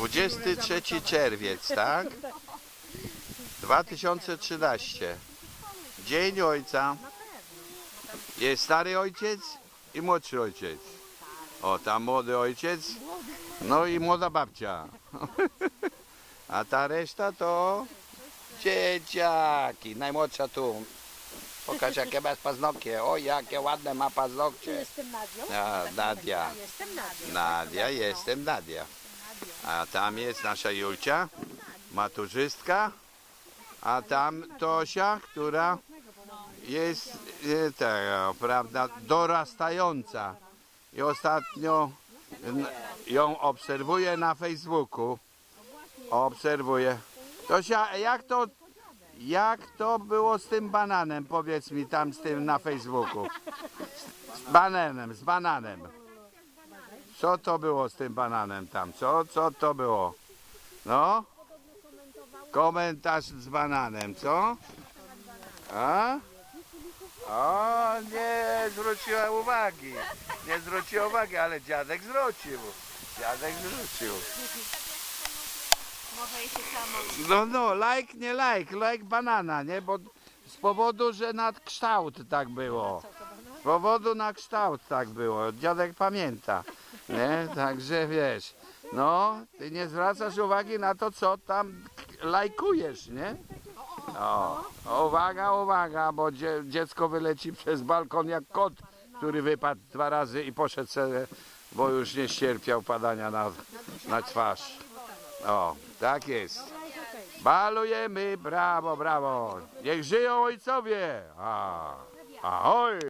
23 czerwiec, tak? 2013. Dzień ojca. Jest stary ojciec i młodszy ojciec. O, tam młody ojciec, no i młoda babcia. A ta reszta to dzieciaki. Najmłodsza tu. Pokaż jakie masz paznokcie. O, jakie ładne ma paznokcie. Jestem Nadią. A, Nadia. Jestem Nadią. Nadia, jestem Nadia. A tam jest nasza Julcia, maturzystka. A tam Tosia, która jest taka, prawda, dorastająca. I ostatnio ją obserwuję na Facebooku. Obserwuję. Tosia, jak to, jak to było z tym bananem? Powiedz mi tam z tym na Facebooku. Z bananem, z bananem. Co to było z tym bananem tam? Co, co to było? No? Komentarz z bananem, co? A? O, nie zwróciła uwagi. Nie zwróciła uwagi, ale dziadek zwrócił. Dziadek zwrócił. No, no, like, nie like, like banana, nie? Bo z powodu, że na kształt tak było. Z powodu na kształt tak było. Dziadek pamięta, nie? Także wiesz, no, ty nie zwracasz uwagi na to, co tam lajkujesz, nie? O, uwaga, uwaga, bo dzie, dziecko wyleci przez balkon jak kot, który wypadł dwa razy i poszedł sobie, bo już nie ścierpiał padania na, na twarz. O, tak jest. Balujemy, brawo, brawo. Niech żyją ojcowie. A, ahoj.